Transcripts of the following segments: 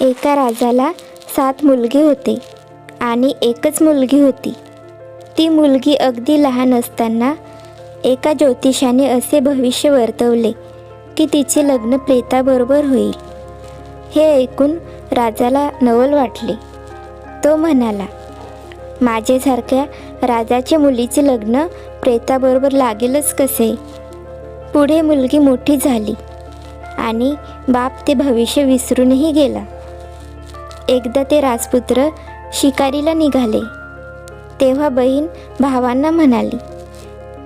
एका राजाला सात मुलगे होते आणि एकच मुलगी होती. ती मुलगी अगदी लहान असताना एका ज्योतिषाने असे भविष्य वर्तवले की तिचे लग्न प्रेताबरोबर होईल. हे ऐकून राजाला नवल वाटले. तो म्हणाला माझ्यासारख्या राजाच्या मुलीचे लग्न प्रेताबरोबर लागेलच कसे? पुढे मुलगी मोठी झाली आणि बाप ते भविष्य विसरूनही गेला. एकदा ते राजपुत्र शिकारीला निघाले. तेव्हा बहीण भावांना म्हणाली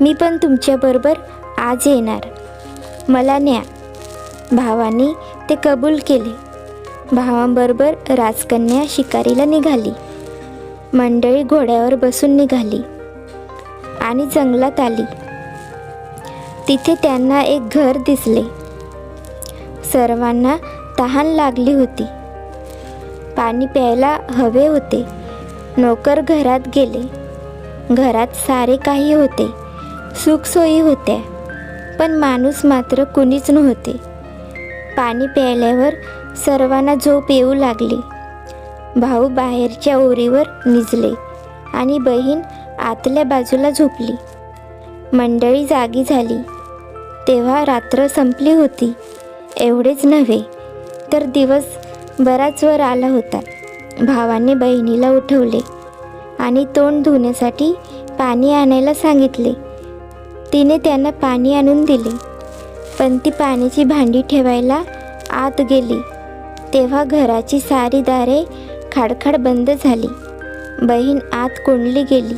मी पण तुमच्याबरोबर आज येणार. मला न्या. भावांनी ते कबूल केले. भावांबरोबर राजकन्या शिकारीला निघाली. मंडळी घोड्यावर बसून निघाली आणि जंगलात आली. तिथे त्यांना एक घर दिसले. सर्वांना तहान लागली होती. पाणी प्यायला हवे होते. नोकर घरात गेले. घरात सारे काही होते. सुखसोयी होत्या. पण माणूस मात्र कुणीच नव्हते. पाणी प्यायल्यावर सर्वांना झोप येऊ लागली. भाऊ बाहेरच्या ओरीवर निजले आणि बहीण आतल्या बाजूला झोपली. मंडळी जागी झाली. तेव्हा रात्र संपली होती. एवढेच नव्हे तर दिवस बराच वर आला होता. भावाने बहिणीला उठवले आणि तोंड धुण्यासाठी पाणी आणायला सांगितले. तिने त्यांना पाणी आणून दिले. पण ती पाण्याची भांडी ठेवायला आत गेली. तेव्हा घराची सारी दारे खाडखाड बंद झाली. बहीण आत कोंडली गेली.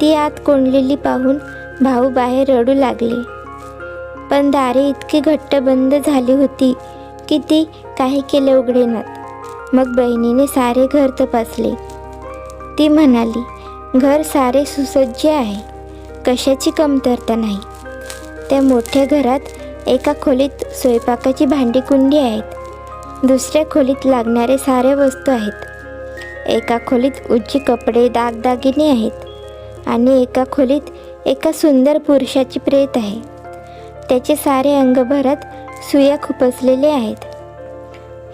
ती आत कोंडलेली पाहून भाऊ बाहेर रडू लागले. पण दारे इतकी घट्ट बंद झाली होती की ती काही केले उघडेनात मग बहिणीने सारे घर तपासले. ती म्हणाली घर सारे सुसज्ज आहे. कशाची कमतरता नाही. त्या मोठ्या घरात एका खोलीत स्वयंपाकाची भांडी कुंडी आहेत. दुसऱ्या खोलीत लागणारे सारे वस्तू आहेत. एका खोलीत उच्च कपडे दागदागिने आहेत. आणि एका खोलीत एका सुंदर पुरुषाची प्रेत आहे. त्याचे सारे अंगभरात सुया खुपसलेले आहेत.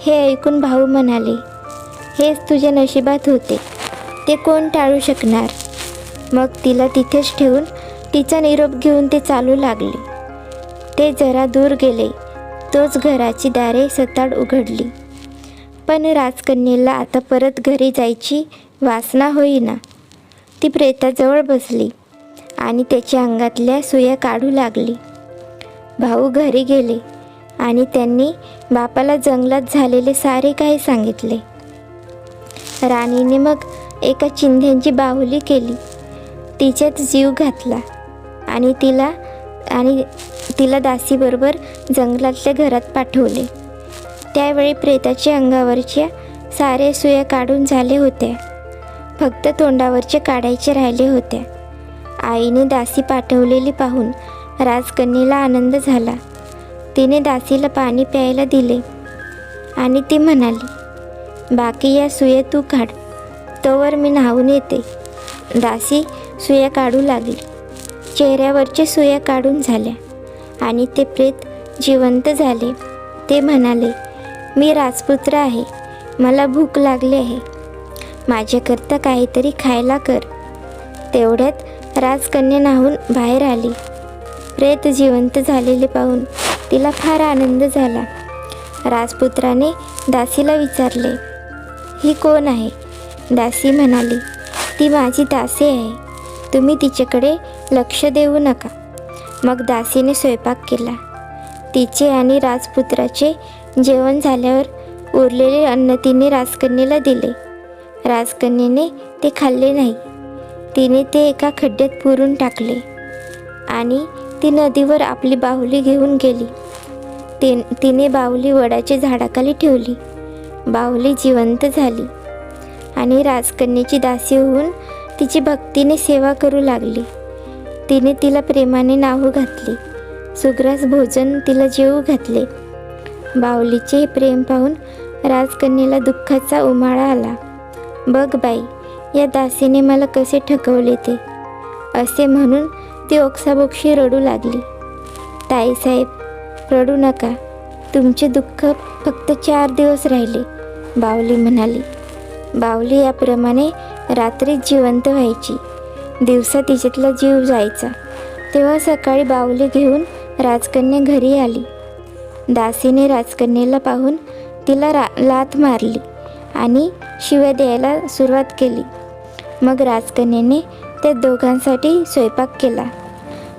हे ऐकून भाऊ म्हणाले हेच तुझ्या नशिबात होते. ते कोण टाळू शकणार? मग तिला तिथेच ठेवून तिचा निरोप घेऊन ते चालू लागले. ते जरा दूर गेले. तोच घराची दारे सताड उघडली. पण राजकन्येला आता परत घरी जायची वासना होईना. ती प्रेताजवळ बसली आणि त्याच्या अंगातल्या सुया काढू लागली. भाऊ घरी गेले. आणि त्यांनी बापाला जंगलात झालेले सारे काही सांगितले. राणीने मग एका चिंध्यांची बाहुली केली. तिच्यात जीव घातला आणि तिला आणि तिला दासीबरोबर जंगलातल्या घरात पाठवले. त्यावेळी प्रेताच्या अंगावरच्या सारे सुया काढून झाले होत्या. फक्त तोंडावरचे काढायचे राहिले होत्या. आईने दासी पाठवलेली पाहून राजकन्येला आनंद झाला. तिने दासीला पाणी प्यायला दिले. आणि ती म्हणाली बाकी या सुया तू काढ. तोवर मी न्हावून येते. दासी सुया काढू लागली. चेहऱ्यावरच्या सुया काढून झाल्या. आणि ते प्रेत जिवंत झाले. ते म्हणाले मी राजपुत्र आहे. मला भूक लागली आहे. माझ्याकरता काहीतरी खायला कर. तेवढ्यात राजकन्या नाहून बाहेर आली. प्रेत जिवंत झालेले पाहून तिला फार आनंद झाला. राजपुत्राने दासीला विचारले ही कोण आहे? दासी म्हणाली ती माझी दासी आहे. तुम्ही तिच्याकडे लक्ष देऊ नका. मग दासीने स्वयंपाक केला. तिचे आणि राजपुत्राचे जेवण झाल्यावर उरलेले अन्न तिने राजकन्येला दिले. राजकन्येने ते खाल्ले नाही. तिने ते एका खड्ड्यात पुरून टाकले आणि ती नदीवर आपली बाहुली घेऊन गेली. ते तिने बाहुली वडाच्या झाडाखाली ठेवली. बाहुली जिवंत झाली आणि राजकन्याची दासी होऊन तिची भक्तीने सेवा करू लागली. तिने तिला प्रेमाने नावं घातली. सुग्रास भोजन तिला जेवू घातले. बाहुलीचे हे प्रेम पाहून राजकन्येला दुःखाचा उमाळा आला. बघ बाई या दासीने मला कसे ठकवले ते? असे म्हणून ती ओक्साबोक्षी रडू लागली. ताईसाहेब रडू नका. तुमचे दुःख फक्त चार दिवस राहिले बावली म्हणाली. बावली याप्रमाणे रात्री जिवंत व्हायची. दिवसा तिच्यातला जीव जायचा. तेव्हा सकाळी बावली घेऊन राजकन्या घरी आली. दासीने राजकन्येला पाहून तिला रा लाथ मारली आणि शिव्या द्यायला सुरुवात केली. मग राजकन्याने त्या दोघांसाठी स्वयंपाक केला.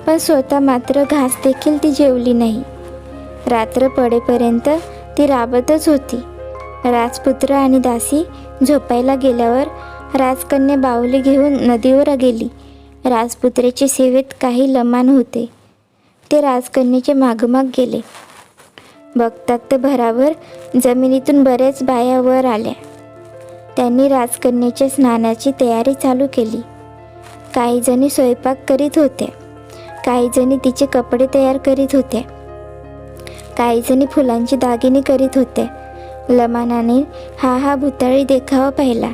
पण स्वतः मात्र घास देखील ती जेवली नाही. रात्र पडेपर्यंत ती राबतच होती. राजपुत्र आणि दासी झोपायला गेल्यावर राजकन्या बाहुली घेऊन नदीवर गेली. राजपुत्रेचे सेवेत काही लमान होते. ते राजकन्याचे मागोमाग गेले. बघतात तर भरावर जमिनीतून बऱ्याच बाया वर आल्या. त्यांनी राजकन्याच्या स्नानाची तयारी चालू केली. काही जणी स्वयंपाक करीत होत्या काही जणी तिचे कपडे तयार करीत होत्या काही जणी फुलांची दागिने करीत होत्या लमानाने हा हा भुताळी देखावा पाहिला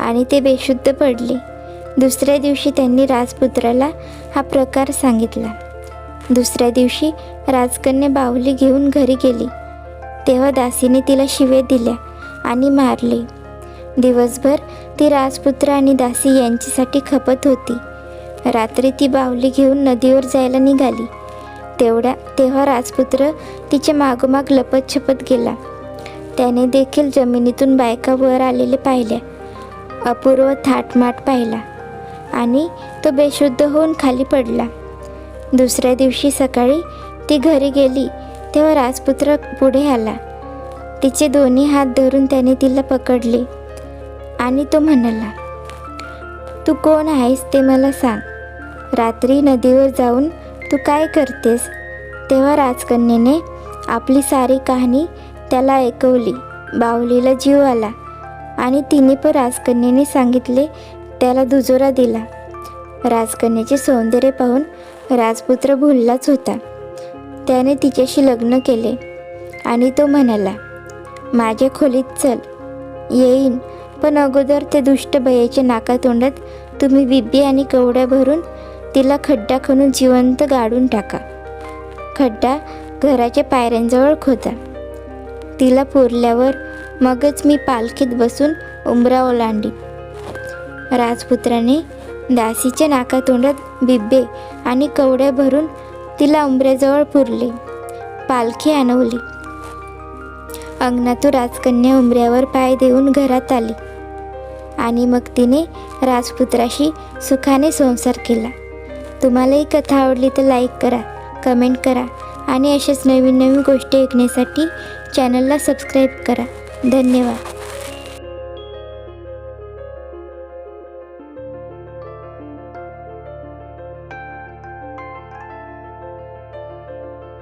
आणि ते बेशुद्ध पडले. दुसऱ्या दिवशी त्यांनी राजपुत्राला हा प्रकार सांगितला. दुसऱ्या दिवशी राजकन्या बाहुली घेऊन घरी गेली. तेव्हा दासीने तिला शिवे दिल्या आणि मारले. दिवसभर ती राजपुत्र आणि दासी यांच्यासाठी खपत होती. रात्री ती बाहुली घेऊन नदीवर जायला निघाली. तेवढ्या तेव्हा राजपुत्र तिच्या मागोमाग लपत छपत गेला. त्याने देखील जमिनीतून बायका वर आलेले पाहिल्या अपूर्व थाटमाट पाहिला आणि तो बेशुद्ध होऊन खाली पडला. दुसऱ्या दिवशी सकाळी ती घरी गेली तेव्हा राजपुत्र पुढे आला. तिचे दोन्ही हात धरून त्याने तिला पकडले. आणि तो म्हणाला तू कोण आहेस ते मला सांग. रात्री नदीवर जाऊन तू काय करतेस? तेव्हा राजकन्येने आपली सारी कहाणी त्याला ऐकवली. बाहुलीला जीव आला आणि तिने पण राजकन्येने सांगितले त्याला दुजोरा दिला. राजकन्याचे सौंदर्य पाहून राजपुत्र भुललाच होता. त्याने तिच्याशी लग्न केले आणि तो म्हणाला माझ्या खोलीत चल. येईन. पण अगोदर ते दुष्ट भयाच्या नाकातोंडात तुम्ही बिब्बी आणि कवड्या भरून तिला खड्डा खणून जिवंत गाडून टाका. खड्डा घराच्या पायऱ्यांजवळ खोदा. तिला पुरल्यावर मगच मी पालखीत बसून उंबरा ओलांडी राजपुत्राने दासीच्या नाकातोंडात बिब्बे आणि कवड्या भरून तिला उंबऱ्याजवळ पुरले. पालखी आणवली अंगणातून राजकन्या उंबऱ्यावर पाय देऊन घरात आली. आणि मग तिने राजपुत्राशी सुखाने संसार केला. तुम्हाला ही कथा आवडली तर लाईक करा कमेंट करा आणि अशाच नवीन नवीन गोष्टी ऐकण्यासाठी चॅनलला सबस्क्राईब करा. धन्यवाद.